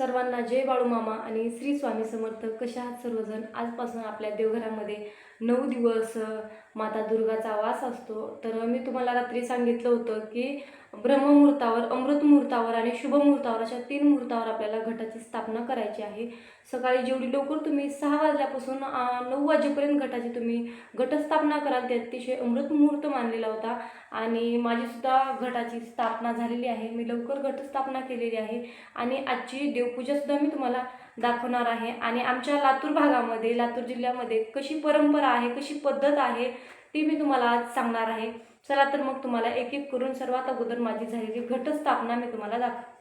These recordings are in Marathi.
सर्वांना जय बाळू मामा आणि श्री स्वामी समर्थ. कशा आहात सर्वजण? आजपासून आपल्या देवघरामध्ये नऊ दिवस माता दुर्गाचा वास असतो. तर मी तुम्हाला रात्री सांगितलं होतं की ब्रह्ममुहूर्तावर अमृत मुहूर्तावर आणि शुभ मुहूर्तावर अशा तीन मुहूर्तावर आपल्याला घटाची स्थापना करायची आहे. सकाळी जेवढी लवकर तुम्ही सहा वाजल्यापासून नऊ वाजेपर्यंत घटाची तुम्ही घटस्थापना कराल ते अतिशय अमृत मुहूर्त मानलेला होता. आणि माझीसुद्धा घटाची स्थापना झालेली आहे. मी लवकर घटस्थापना केलेली आहे. आणि आजची देव देवपूजासुद्धा मी तुम्हाला दाखवणार आहे. आणि आमच्या लातूर भागामध्ये लातूर जिल्ह्यामध्ये कशी परंपरा आहे कशी पद्धत आहे ती मी तुम्हाला आज सांगणार आहे. चला तर मग तुम्हाला एक एक करून सर्वात अगोदर माझी झालेली घटस्थापना मी तुम्हाला दाखव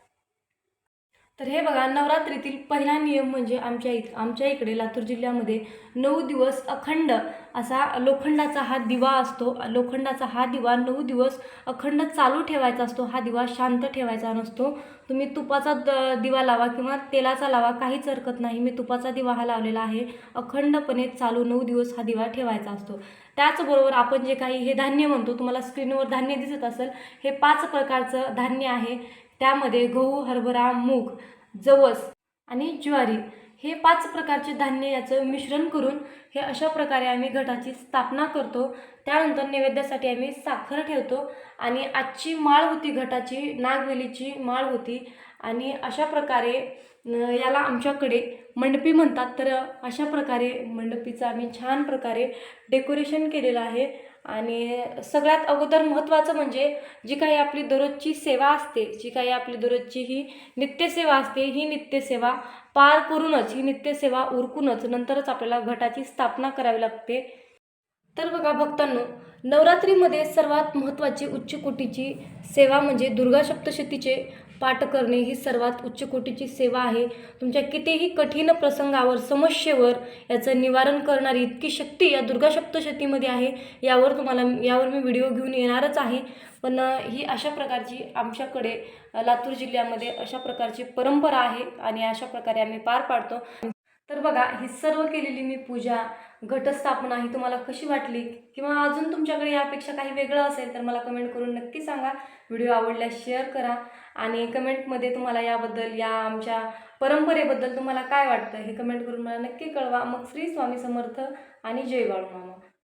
तर हे बघा नवरात्रीतील पहिला नियम म्हणजे आमच्या इक आमच्या इकडे लातूर जिल्ह्यामध्ये नऊ दिवस अखंड असा लोखंडाचा हा दिवा असतो. लोखंडाचा हा दिवा नऊ दिवस अखंड चालू ठेवायचा असतो. हा दिवा शांत ठेवायचा नसतो. तुम्ही तुपाचा द दिवा लावा किंवा तेलाचा लावा काहीच हरकत नाही. मी तुपाचा दिवा हा लावलेला आहे. अखंडपणे चालू नऊ दिवस हा दिवा ठेवायचा असतो. त्याचबरोबर आपण जे काही हे धान्य म्हणतो तुम्हाला स्क्रीनवर धान्य दिसत असेल हे पाच प्रकारचं धान्य आहे. त्यामध्ये गहू हरभरा मूग. जवस आणि ज्वारी हे पाच प्रकारचे धान्य याचं मिश्रण करून हे अशा प्रकारे आम्ही घटाची स्थापना करतो. त्यानंतर नैवेद्यासाठी आम्ही साखर ठेवतो आणि आजची माळ होती घटाची नागवेलीची माळ होती आणि अशा प्रकारे याला आमच्याकडे मंडपी म्हणतात. तर अशा प्रकारे मंडपीचं आम्ही छान प्रकारे डेकोरेशन केलेलं आहे. आणि सगळ्यात अगोदर महत्त्वाचं म्हणजे जी काही आपली दररोजची सेवा असते जी काही आपली दररोजची ही नित्यसेवा असते ही नित्यसेवा पार करूनच ही नित्यसेवा उरकूनच नंतरच आपल्याला घटाची स्थापना करावी लागते. तर बघा भक्तांनो नवरात्रीमध्ये सर्वात महत्त्वाची उच्च कोटीची सेवा म्हणजे दुर्गा सप्तशतीचे पाठ करणे ही सर्वात उच्च कोटीची सेवा आहे. तुमच्या कितीही कठीण प्रसंगावर समस्येवर याचं निवारण करणारी इतकी शक्ती या दुर्गा सप्तशतीमध्ये आहे यावर तुम्हाला यावर मी व्हिडिओ घेऊन येणारच आहे. पण ही अशा प्रकारची आमच्याकडे लातूर जिल्ह्यामध्ये अशा प्रकारची परंपरा आहे आणि अशा प्रकारे आम्ही पार पाडतो. तर बघा ही सर्व केलेली मी पूजा घटस्थापना ही तुम्हाला कशी वाटली? किंवा अजून तुमच्याकडे यापेक्षा काही वेगळं असेल तर मला कमेंट करून नक्की सांगा. व्हिडिओ आवडल्यास शेअर करा. आणि कमेंटमध्ये तुम्हाला याबद्दल या आमच्या परंपरेबद्दल तुम्हाला काय वाटतं हे कमेंट करून मला नक्की कळवा. मग श्री स्वामी समर्थ आणि जय बाळू मामा